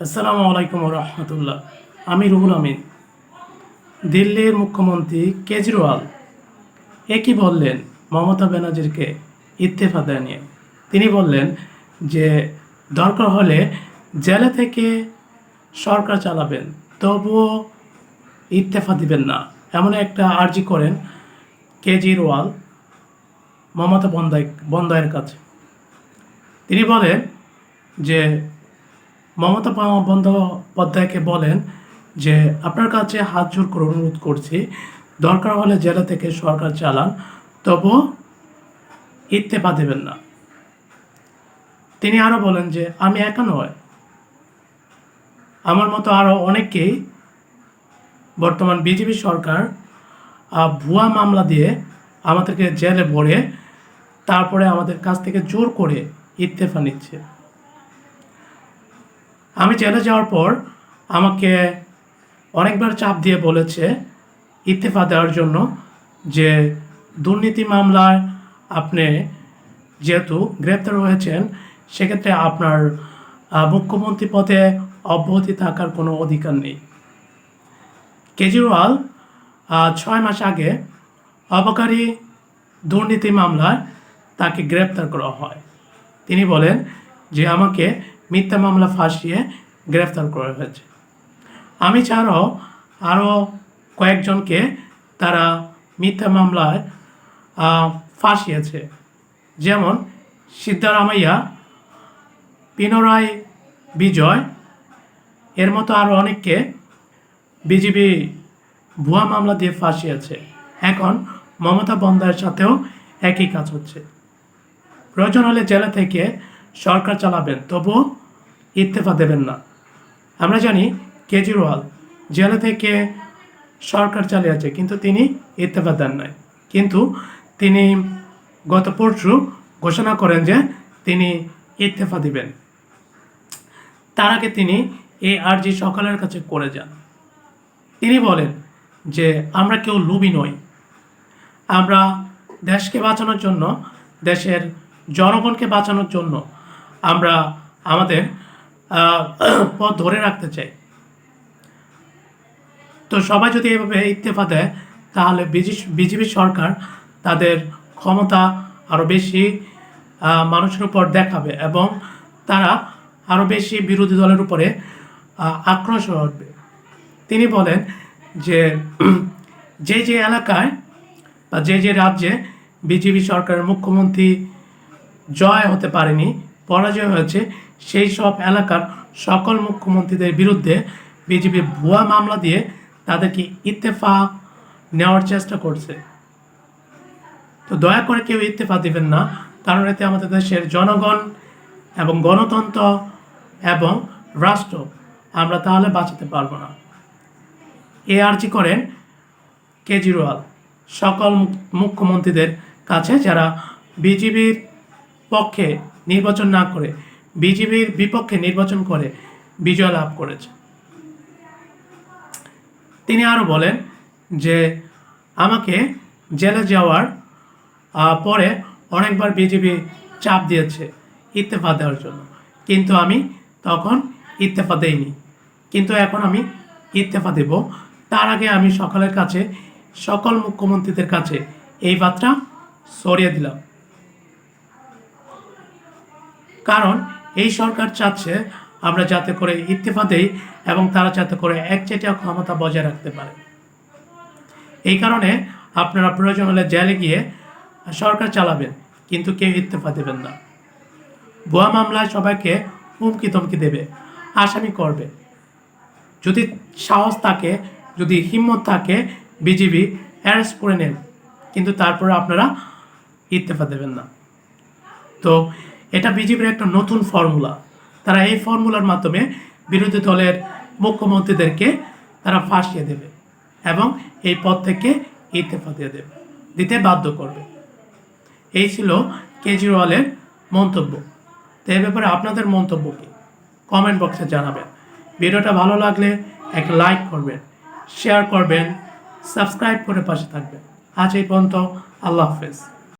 আসসালামু আলাইকুম রহমতুল্লাহ। আমি রুহুল আমিন। দিল্লির মুখ্যমন্ত্রী কেজরিওয়াল একই বললেন মমতা ব্যানার্জিকে ইত্তেফা দেয় নিয়ে। তিনি বললেন যে, দরকার হলে জেলে থেকে সরকার চালাবেন, তবুও ইত্তেফা দিবেন না। এমন একটা আর্জি করেন কেজরিওয়াল মমতা বন্দায় বন্দায়ের কাছে। তিনি বলেন যে মমতা বন্দ্যোপাধ্যায়কে বলেন যে, আপনার কাছে হাত জোর করে অনুরোধ করছি, দরকার হলে জেলা থেকে সরকার চালান তবু ইত্তেফা দেবেন না। তিনি আরও বলেন যে, আমি একা নয়। আমার মতো আরও অনেকেই বর্তমান বিজেপি সরকার ভুয়া মামলা দিয়ে আমাদেরকে জেলে ভরে, তারপরে আমাদের কাছ থেকে জোর করে ইত্তেফা নিচ্ছে। আমি জেলে যাওয়ার পর আমাকে অনেকবার চাপ দিয়ে বলেছে ইত্তেফা দেওয়ার জন্য যে দুর্নীতি মামলায় আপনি যেহেতু গ্রেপ্তার হয়েছেন, সেক্ষেত্রে আপনার মুখ্যমন্ত্রী পদে অব্যাহতি থাকার কোনো অধিকার নেই। কেজরিওয়াল ছয় মাস আগে অবকারী দুর্নীতি মামলায় তাকে গ্রেপ্তার করা হয়। তিনি বলেন যে আমাকে মিথ্যা মামলা ফাঁসিয়ে গ্রেফতার করা হয়েছে। আমি ছাড়াও আরও কয়েকজনকে তারা মিথ্যা মামলায় ফাঁসিয়েছে। যেমন সিদ্ধারামাইয়া, পিনরায় বিজয়, এর মতো আরও অনেককে বিজেপি ভুয়া মামলা দিয়ে ফাঁসিয়েছে। এখন মমতা বন্দায়ের সাথেও একই কাজ হচ্ছে। প্রয়োজন হলে জেলা থেকে সরকার চালাবেন, তবুও ইত্তেফা দেবেন না। আমরা জানি কেজরিওয়াল জেলা থেকে সরকার চালিয়েছে কিন্তু তিনি ইত্তেফা দেন নাই। কিন্তু তিনি গত পরশু ঘোষণা করেন যে তিনি ইত্তেফা দিবেন। তার আগে তিনি এই আর্জি সকালের কাছে করে যান। তিনি বলেন যে, আমরা কেউ লুবি নই। আমরা দেশকে বাঁচানোর জন্য, দেশের জনগণকে বাঁচানোর জন্য, আমরা আমাদের পথ ধরে রাখতে চাই। তো সবাই যদি এভাবে ইত্তেফা দেয়, তাহলে বিজেপি সরকার তাদের ক্ষমতা আরও বেশি মানুষের উপর দেখাবে এবং তারা আরও বেশি বিরোধী দলের উপরে আক্রোশ উঠবে তিনি বলেন যে যে যে এলাকায় বা যে যে রাজ্যে বিজেপি সরকারের মুখ্যমন্ত্রী জয় হতে পারেনি, পরাজয় হয়েছে সেই সব এলাকার সকল মুখ্যমন্ত্রীদের বিরুদ্ধে বিজেপি ভুয়া মামলা দিয়ে তাদেরকে ইত্তেফা নেওয়ার চেষ্টা করছে। তো দয়া করে কেউ ইত্তেফা দিবেন না, কারণ এতে আমাদের দেশের জনগণ এবং গণতন্ত্র এবং রাষ্ট্র আমরা তাহলে বাঁচাতে পারব না। এ আর্জি করেন কেজরিওয়াল, সকল মুখ্যমন্ত্রীদের কাছে যারা বিজেপির পক্ষে নির্বাচন না করে বিজেপির বিপক্ষে নির্বাচন করে বিজয় লাভ করেছে। তিনি আরও বলেন যে, আমাকে জেলে যাওয়ার পরে অনেকবার বিজেপি চাপ দিয়েছে ইত্তেফা দেওয়ার জন্য। কিন্তু আমি তখন ইত্তেফা দেইনি। কিন্তু এখন আমি ইত্তেফা দেব। তার আগে আমি সকালের কাছে, সকল মুখ্যমন্ত্রীদের কাছে এই বার্তা সরিয়ে দিলাম। কারণ এই সরকার চাচ্ছে আমরা যাতে করে ইত্তেফা দেই এবং তারা যাতে করে একচেটিয়া ক্ষমতা বজায় রাখতে পারে। এই কারণে আপনারা প্রয়োজন হলে জেলে গিয়ে সরকার চালাবেন, কিন্তু কেউ ইত্তেফা দেবেন না। ভুয়া মামলায় সবাইকে হুমকি তমকি দেবে, আসামি করবে। যদি সাহস থাকে, যদি হিম্মত থাকে, বিজিবি অ্যারেস্ট করে নেন, কিন্তু তারপরে আপনারা ইত্তেফা দেবেন না। তো এটা বিজেপির একটা নতুন ফর্মুলা। তারা এই ফর্মুলার মাধ্যমে বিরোধী দলের মুখ্যমন্ত্রীদেরকে তারা ফাঁসিয়ে দেবে এবং এই পদ থেকে ইত্তেফা দিয়ে দেবে, দিতে বাধ্য করবে। এই ছিল কেজরিওয়ালের মন্তব্য। তো এই ব্যাপারে আপনাদের মন্তব্য কি? কমেন্ট বক্সে জানাবেন। ভিডিওটা ভালো লাগলে একটা লাইক করবেন, শেয়ার করবেন, সাবস্ক্রাইব করে পাশে থাকবেন। আজ এই পর্যন্ত আল্লাহ হাফেজ।